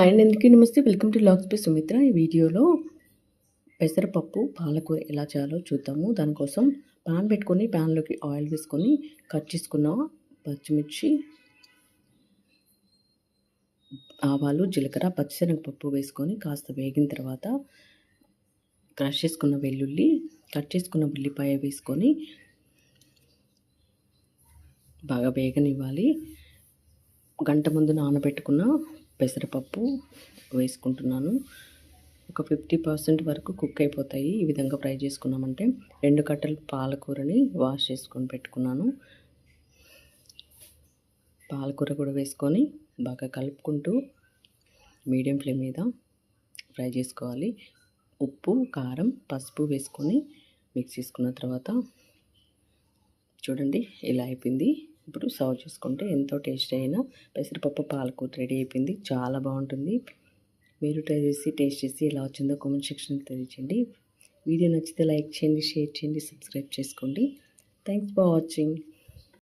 ఆయన ఎందుకు నమస్తే. Welcome to Lux by Sumitra. ఈ వీడియోలో పెసరపప్పు పాలకూర ఎలా చేయాలో చూద్దాము. దానికోసం పాన్ పెట్టుకొని ప్యాన్లోకి ఆయిల్ వేసుకొని కట్ చేసుకున్న పచ్చిమిర్చి ఆవాలు జీలకర్ర పచ్చిశనగపప్పు వేసుకొని కాస్త వేగిన తర్వాత క్రష్ చేసుకున్న వెల్లుల్లి కట్ చేసుకున్న ఉల్లిపాయ వేసుకొని బాగా వేగనివ్వాలి. గంట ముందు నానబెట్టుకున్న పెసరపప్పు వేసుకుంటున్నాను. ఒక ఫిఫ్టీ పర్సెంట్ వరకు కుక్ అయిపోతాయి. ఈ విధంగా ఫ్రై చేసుకున్నామంటే రెండు కట్టలు పాలకూరని వాష్ చేసుకొని పెట్టుకున్నాను. పాలకూర కూడా వేసుకొని బాగా కలుపుకుంటూ మీడియం ఫ్లేమ్ మీద ఫ్రై చేసుకోవాలి. ఉప్పు కారం పసుపు వేసుకొని మిక్స్ చేసుకున్న తర్వాత చూడండి ఇలా అయిపోయింది. ఇప్పుడు సర్వ్ చేసుకుంటే ఎంతో టేస్ట్ అయిన పెసరపప్పు పాలకూర రెడీ అయిపోయింది. చాలా బాగుంటుంది. మీరు ట్రై చేసి టేస్ట్ చేసి ఎలా వచ్చిందో కామెంట్ సెక్షన్లో తెలియచేయండి. వీడియో నచ్చితే లైక్ చేయండి షేర్ చేయండి సబ్స్క్రైబ్ చేసుకోండి. Thanks for watching.